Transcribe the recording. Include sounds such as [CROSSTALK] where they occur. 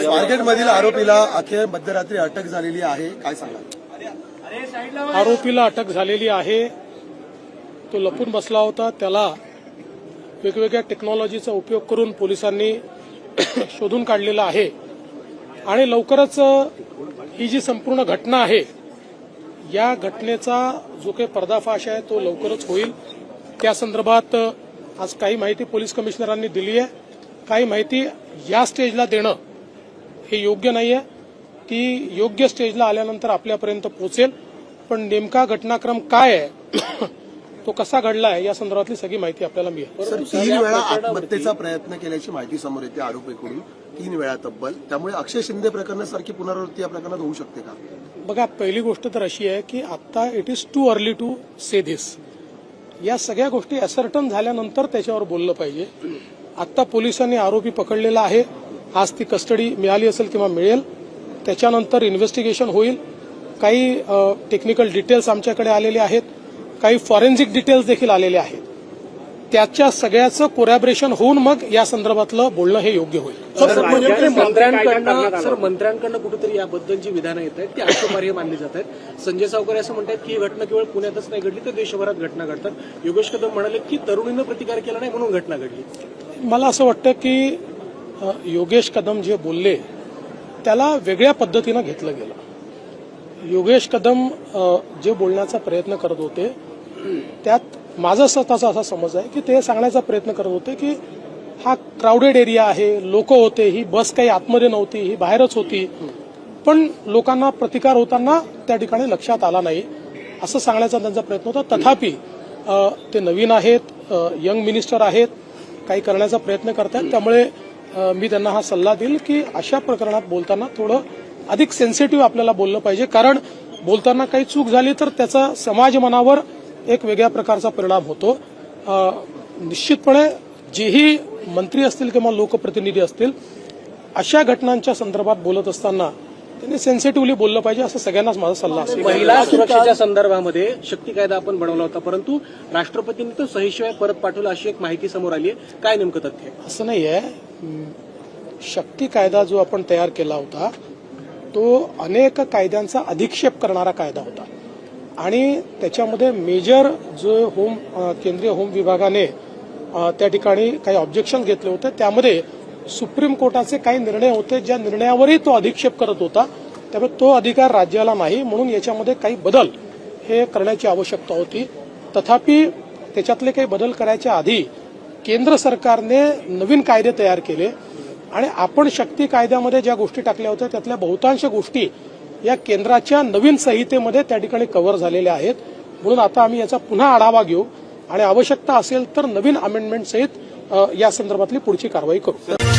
स्वारगेटमधील आरोपीला अखेर मध्यरात्री अटक झालेली आहे. काय सांगा आरोपीला अटक झालेली आहे. तो लपून बसला होता. त्याला वेगवेगळ्या टेक्नॉलॉजीचा उपयोग करून पोलिसांनी [CLEARS THROAT] शोधून काढलेला आहे. आणि लवकरच ही जी संपूर्ण घटना आहे या घटनेचा जो काही पर्दाफाश आहे तो लवकरच होईल. त्या संदर्भात आज काही माहिती पोलीस कमिशनरांनी दिली आहे. काही माहिती या स्टेजला देणं हे योग्य नाही आहे ती योग्य स्टेजला आल्यानंतर आपल्यापर्यंत पोहोचेल. पण नेमका घटनाक्रम काय आहे तो कसा घडलाय या संदर्भातली सगळी माहिती आपल्याला मिळेल. सर तीन वेळा आत्महत्येचा प्रयत्न केल्याची माहिती समोर येते आरोपीकडून. तीन वेळा तब्बल. त्यामुळे अक्षय शिंदे प्रकरणासारखी पुनरावृत्ती या प्रकरणात होऊ शकते का? बघा पहिली गोष्ट तर अशी आहे की आता it is too early to say this या सगळ्या गोष्टी असर्टन झाल्यानंतर त्याच्यावर बोललं पाहिजे. आता पोलिसांनी आरोपी पकडलेला आहे. आज ती कस्टडी मिळाली असेल किंवा मिळेल त्याच्यानंतर इन्व्हेस्टिगेशन होईल. काही टेक्निकल डिटेल्स आमच्याकडे आलेले आहेत. काही फॉरेन्सिक डिटेल्स देखील आलेले आहेत. त्याच्या सगळ्याचं कोरॅबरेशन होऊन मग या संदर्भातलं बोलणं हे योग्य होईल. सर म्हणजे मंत्र्यांकडनं सर मंत्र्यांकडनं कुठेतरी याबद्दल जी विधानं येत आहेत ती आक्षेपार्ह मानली जात आहेत. संजय सावकर असं म्हणतात की ही घटना केवळ पुण्यातच नाही घडली तर देशभरात घटना घडतात. योगेश कदम म्हणाले की तरुणीनं प्रतिकार केला नाही म्हणून घटना घडली. मला असं वाटतं की योगेश कदम जे बोलले त्याला वेगळ्या पद्धतीनं घेतलं गेलं. योगेश कदम जे बोलण्याचा प्रयत्न करत होते त्यात माझा स्वतःचा असा समज आहे की ते सांगण्याचा प्रयत्न करत होते की हा क्राऊडेड एरिया आहे लोक होते ही बस काही आतमध्ये नव्हती ही बाहेरच होती. पण लोकांना प्रतिकार होताना त्या ठिकाणी लक्षात आला नाही. असं सांगण्याचा त्यांचा प्रयत्न होता. तथापि ते नवीन आहेत यंग मिनिस्टर आहेत काही करण्याचा प्रयत्न करतात त्यामुळे मी त्यांना हा सल्ला देईल की अशा प्रकरणात बोलताना थोडं अधिक सेन्सिटिव्ह आपल्याला बोललं पाहिजे. कारण बोलताना काही चूक झाली तर त्याचा समाज मनावर एक वेगळ्या प्रकारचा परिणाम होतो. निश्चितपणे जेही मंत्री असतील किंवा लोकप्रतिनिधी असतील अशा घटनांच्या संदर्भात बोलत असताना त्यांनी सेन्सिटिव्हली बोललं पाहिजे असं सगळ्यांनाच माझा सल्ला असेल महिला सुरक्षेच्या संदर्भामध्ये शक्ती कायदा आपण बनवला होता परंतु राष्ट्रपतींनी तो सहीशिवाय परत पाठवला अशी एक माहिती समोर आली आहे. काय नेमकं तथ्य असं नाही आहे शक्ती कायदा जो आपण तयार केला होता तो अनेक कायद्यांचा अधिक्षेप करणारा कायदा होता. आणि त्याच्यामध्ये मेजर जो होम केंद्रीय होम विभागाने त्या ठिकाणी काही ऑब्जेक्शन घेतले होते. त्यामध्ये सुप्रीम कोर्टाचे काही निर्णय होते ज्या निर्णयावरही तो अधिक्षेप करत होता. त्यामुळे तो अधिकार राज्याला नाही म्हणून याच्यामध्ये काही बदल हे करण्याची आवश्यकता होती. तथापि त्याच्यातले काही बदल करायच्या आधी केंद्र सरकारने नवीन कायदे तयार केले आणि आपण शक्ती कायद्यामध्ये ज्या गोष्टी टाकल्या होत्या त्यातल्या बहुतांश गोष्टी या केंद्राच्या नवीन संहितेमध्ये त्या ठिकाणी कव्हर झालेल्या आहेत. म्हणून आता आम्ही याचा पुन्हा आढावा घेऊ आणि आवश्यकता असेल तर नवीन अमेंडमेंट सहित या संदर्भातली पुढची कारवाई करू.